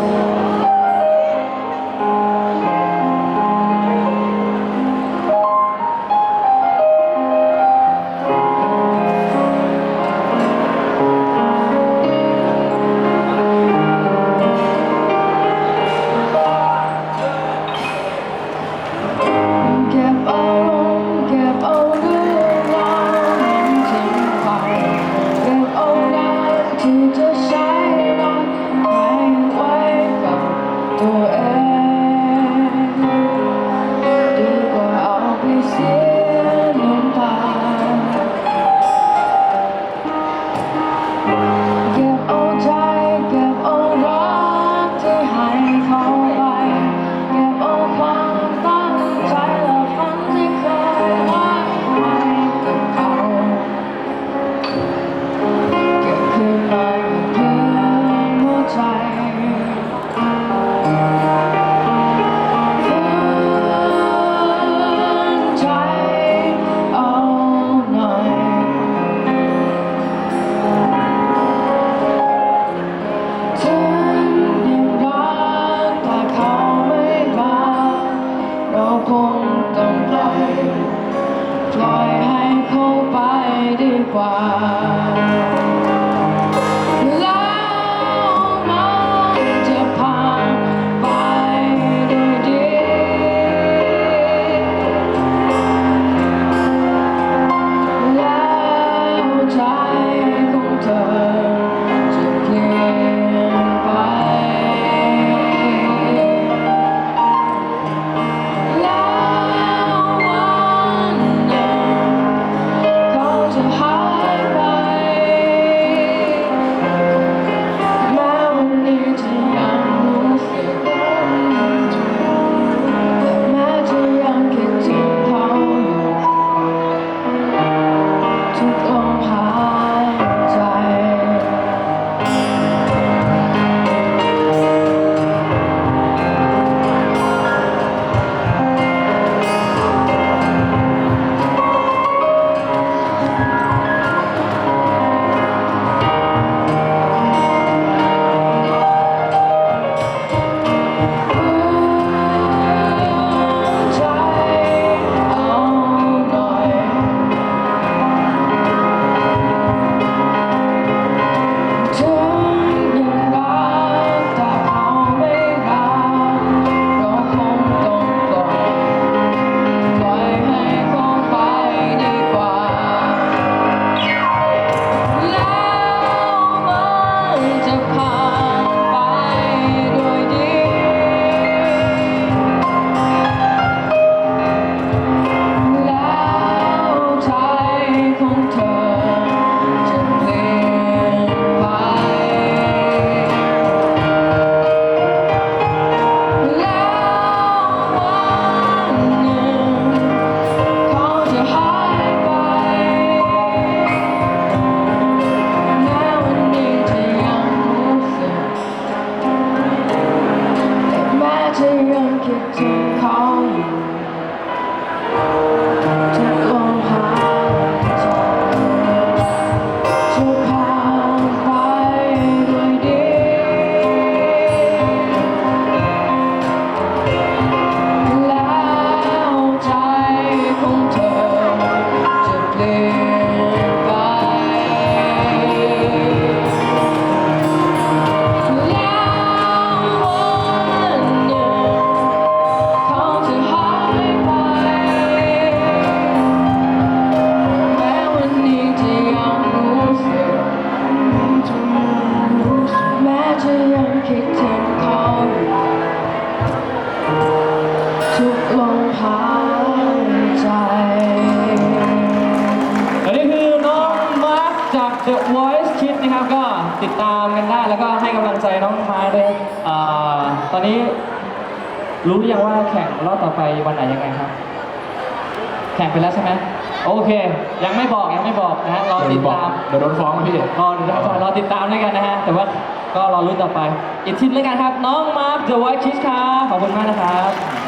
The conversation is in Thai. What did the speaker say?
เปล่อยให้เขาไปดีกว่า ยังคิดถึงเขาอยู่ทุกลมหายใจ อันนี้คือน้องมาร์คจาก The Voice Kids นะครับ ก็ติดตามกันได้แล้วก็ให้กำลังใจน้องมาร์คด้วยอ่าตอนนี้รู้หรือยังว่าแข่งรอบต่อไปวันไหนยังไงครับ แข่งไปแล้วใช่ไหมโอเค ยังไม่บอกยังไม่บอกนะฮะรอติดตาม เดี๋ยวโดนฟ้องนะพี่ รอรอติดตามด้วยกันนะฮะ แต่ว่า ก็รอรุ่นต่อไป อีกทีแล้วกันครับ น้องมาร์คเดอะไวท์ชิสครับขอบคุณมากนะครับ